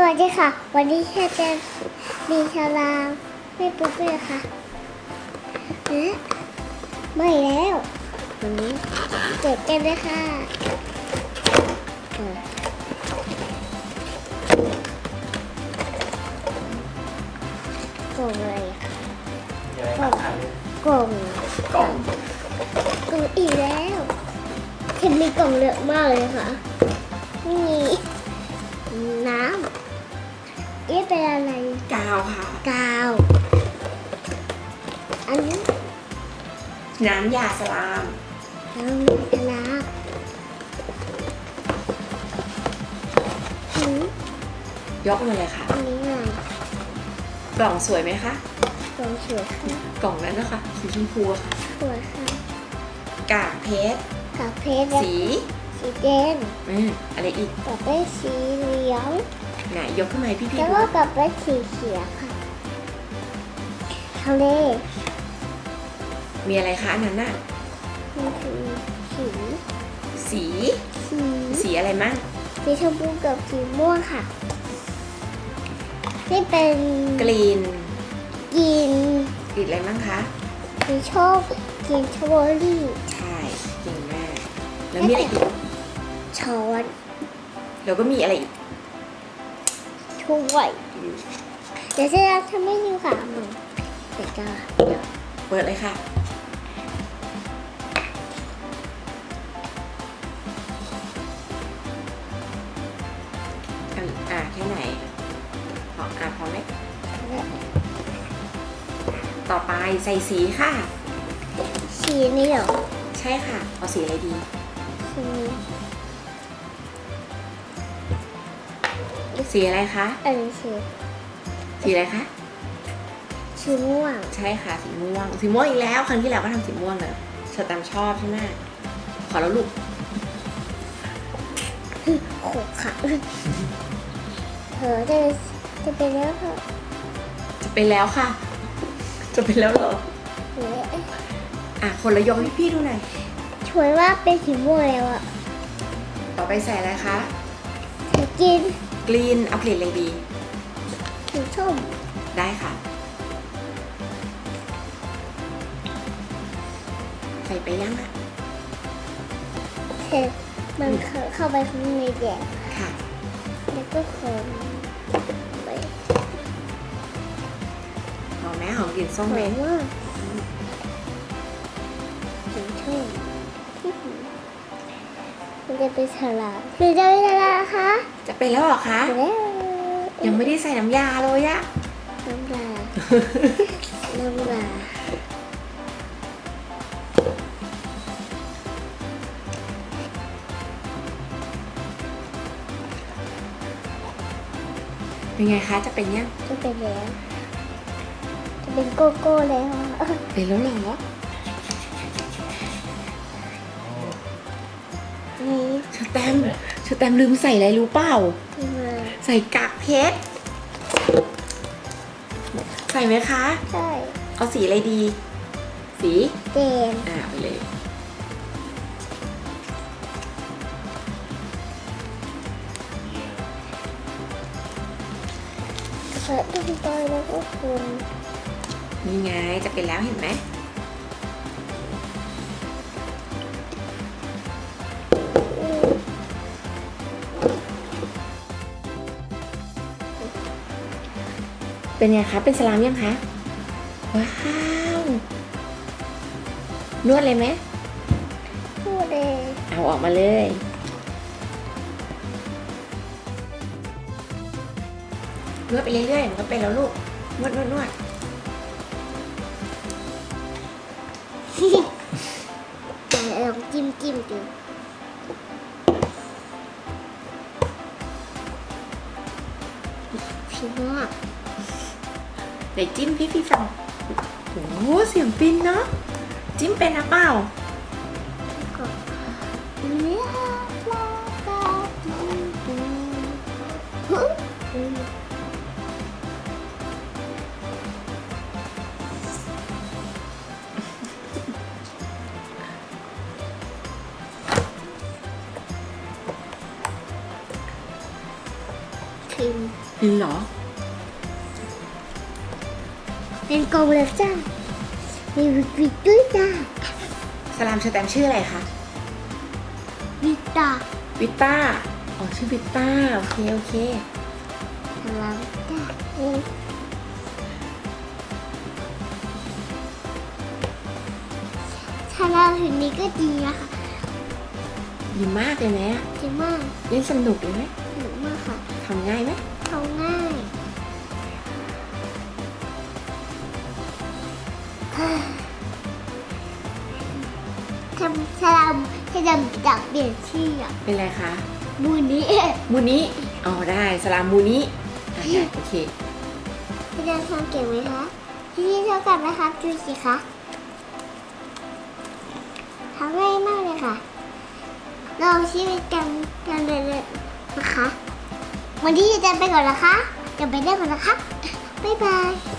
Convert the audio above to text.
สวัสดีค่ะ วันนี้แค่จะมีชาลามไม่ปุ๊บเลยค่ะนะไม่แล้ววันนี้เจ็บกันเลยค่ะกล่องอะไรกล่องกล่องกล่องอีกแล้วเห็นมีกล่องเยอะมากเลยค่ะนี่ เอ๊ะเป็นอะไร กาวค่ะ กาว อันนี้น้ำยาสลาม น้ำอันน้หืมยกมาเลยค่ะ อันนี้ไงกล่องสวยไหมคะกล่องเขียวค่ะ กล่องนั้นนะคะสีชมพูอะค่ะ สวยค่ะ กากเพชรกับเพชรและสี สีแดงอืมอะไรอีกกับเป็นสีเหลื องไหนยกขึ้นมาให้พี่พี่แล้วดูก็กับเป็นสีเขียวค่ะทะเลมีอะไรคะอันนั้นน่ะมันคือสีสี สีสีอะไรมั่งสีชมพูกับสีม่วงค่ะ นี่เป็นกรีนกินกรีนอะไรมั่งคะสีชอบกินชอเบอรี่ใช่เก่งมากแล้วมีอะไรอีกช้อนแล้วก็มีอะไรอีก ถ้วย เดี๋ยวจะทำให้ดูค่ะมึงเดี๋ยวจะเปิดเลยค่ะอะอะแค่ไหนพออะพอไหมต่อไปใส่สีค่ะ สีนี่เหรอ ใช่ค่ะ เอาสีอะไรดีสีนี้ สีอะไรคะ อันนี้สีสีอะไรคะสีม่วง ใช่ค่ะสีม่วง สีม่วงอีกแล้ว ครั้งที่แล้วก็ทำสีม่วงเลยเชอร์แตมชอบใช่ไหมขอแล้วลูกโขกค่ะเธอจะจะเป็นแล้วค่ะจะเป็นแล้วค่ะ จะเป็นแล้วเหรอเฮ้ยอะคนละยกให้พี่ดูหน่อยช่วยว่าเป็นสีม่วงแล้วอะต่อไปใส่อะไรคะสีกิน กรีนเอากรีนอะไรดี สีส้มได้ค่ะ ใส่ไปยังอะเสร็จมันเข้าไปข้างในแดงค่ะ แล้วก็คนไปหอมไหมหอมกลิ่นส้หมอไหมมมากสีส้มมันจะเป็นฉลามหรือจะเป็นอะไรคะ จะเป็นแล้วเหรอคะแล้วยังไม่ได้ใส่น้ำยาเลยอะน้ำลายน้ำลายเป็นไงคะ จะเป็นยัง จะเป็นแล้ว จะเป็นโกโก้แล้วอะเป็นแล้วเหรอนี่เชอร์แตมเชอร์แตมลืมใส่อะไรรู้เปล่าที่มาใส่กากเพชร ใส่ไหมคะ ใช่เอาสีอะไรดี สีแดงอ่าไปเลยเปิดตุ้มตอยแล้วก็คนนี่ไงจะเป็นแล้วเห็นไหม เป็นไงคะ เป็นสลามยังคะ ว้าว นวดเลยไหมพูดเลยเอาออกมาเลย นวดไปเรื่อยๆมันก็เป็นแล้วลูก นวดนวดนวดแต่ลองจิ้มจิ้มดูพี่มาก ไหนจิ้มพี่พี่ฟังโอ้โหเสียงปินเนาะจิ้มเป็นนะเปล่าก็เลี้ยปลาตาดูดูฮึอืมพิมพ์เป็นเหรอ เป็นกลมเลยจ้ามีวิกวิกด้วยจ้าสลามสแตมป์ชื่ออะไรคะ วิกตาวิตต้า อ๋อ ชื่อวิตต้า โอเค โอเคพลังจ้าเองถ้าเราถึงนี้ก็ดีนะคะดีมากเลยไหมอะดีมากเล่นสนุกเลยไหมสนุกมากค่ะทำง่ายไหม ทำสลัมให้ดำจากเปลี่ยนชื่ออะเป็นไรคะมูนี้มูนิอ๋อได้สลามมูนิอะได้โอเคพี่ดำทำเก่งไหมคะพี่นี่เท่ากันนะคะดูสิคะทำง่ายมากเลยค่ะลองชีวิตกันกันเลยนะคะวันนี้จะไปก่อนนะคะเดี๋ยวไปได้ก่อนนะคะบ๊ายบาย